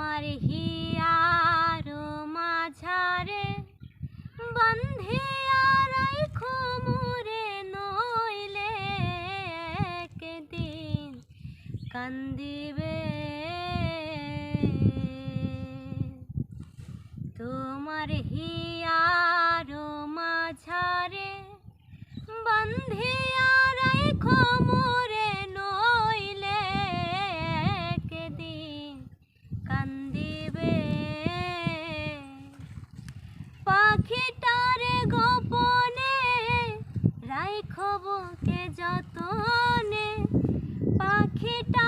আমার হিয়ার মাঝারে বন্ধে আরাই খুমুরে নইলে একদিন কান্দিবে। তোমার হিয়া Kita.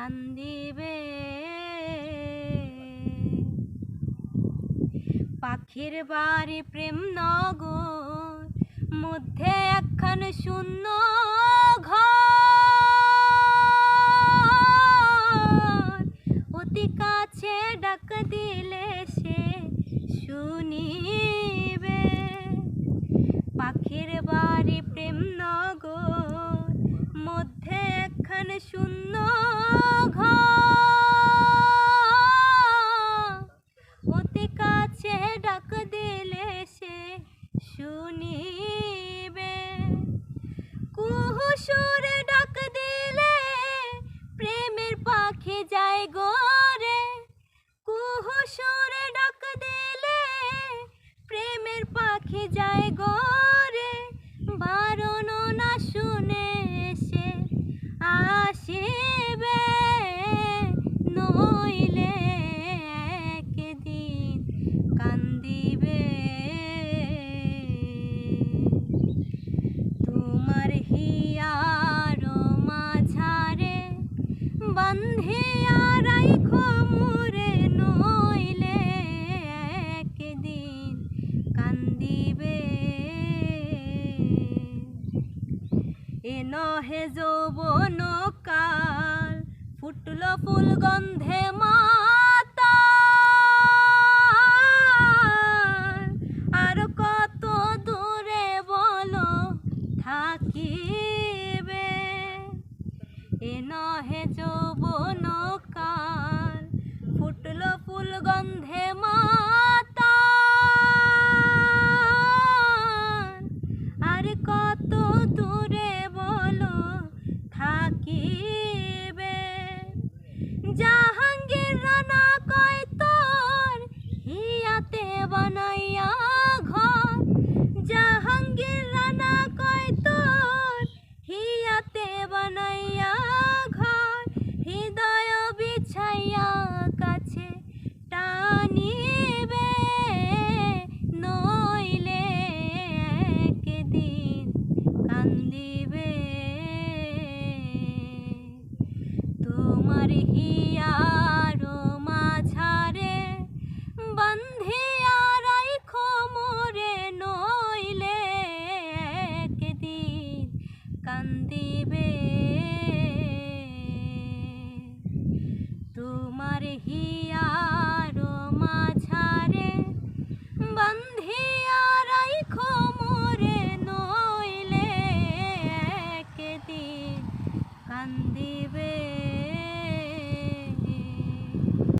কান্দিবে। পাখির বাড়ি প্রেম নগর মধ্যে একখান শূন্য ঘর। কাছে ডাক দিলে সে শুনি নহে যৌবনকাল ফুটল ফুল গন্ধে দিবে। তোমার হি